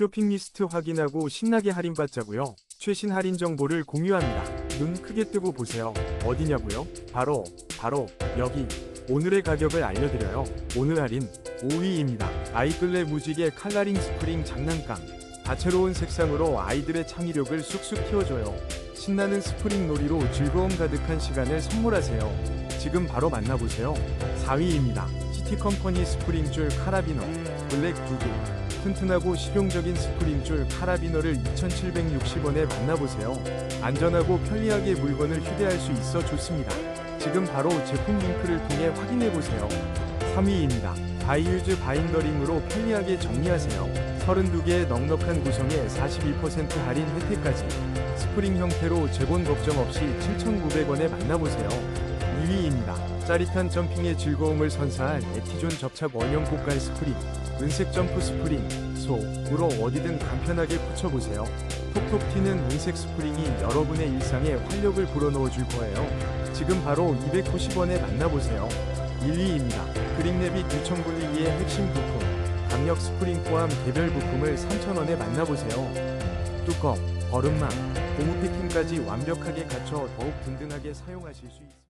쇼핑 리스트 확인하고 신나게 할인받자고요. 최신 할인 정보를 공유합니다. 눈 크게 뜨고 보세요. 어디냐고요? 바로 바로 여기. 오늘의 가격을 알려드려요. 오늘 할인 5위입니다. 아이클레 무지개 칼라링 스프링 장난감. 다채로운 색상으로 아이들의 창의력을 쑥쑥 키워줘요. 신나는 스프링 놀이로 즐거움 가득한 시간을 선물하세요. 지금 바로 만나보세요. 4위입니다. 시티컴퍼니 스프링줄 카라비너 블랙 2개. 튼튼하고 실용적인 스프링줄 카라비너를 2,760원에 만나보세요. 안전하고 편리하게 물건을 휴대할 수 있어 좋습니다. 지금 바로 제품 링크를 통해 확인해보세요. 3위입니다. 바이유즈 바인더링으로 편리하게 정리하세요. 32개의 넉넉한 구성에 41% 할인 혜택까지 스프링 형태로 재본 걱정 없이 7,900원에 만나보세요. 2위입니다. 짜릿한 점핑의 즐거움을 선사할 에티존 접착 원형 고깔 스프링 은색 점프 스프링 소으로 어디든 간편하게 붙여보세요. 톡톡 튀는 은색 스프링이 여러분의 일상에 활력을 불어넣어 줄 거예요. 지금 바로 290원에 만나보세요. 1위입니다. 그릭랩이 교청 분리기의 핵심 부품 강력 스프링 포함 개별 부품을 3,000원에 만나보세요. 뚜껑, 버름망, 고무 패킹까지 완벽하게 갖춰 더욱 든든하게 사용하실 수 있습니다.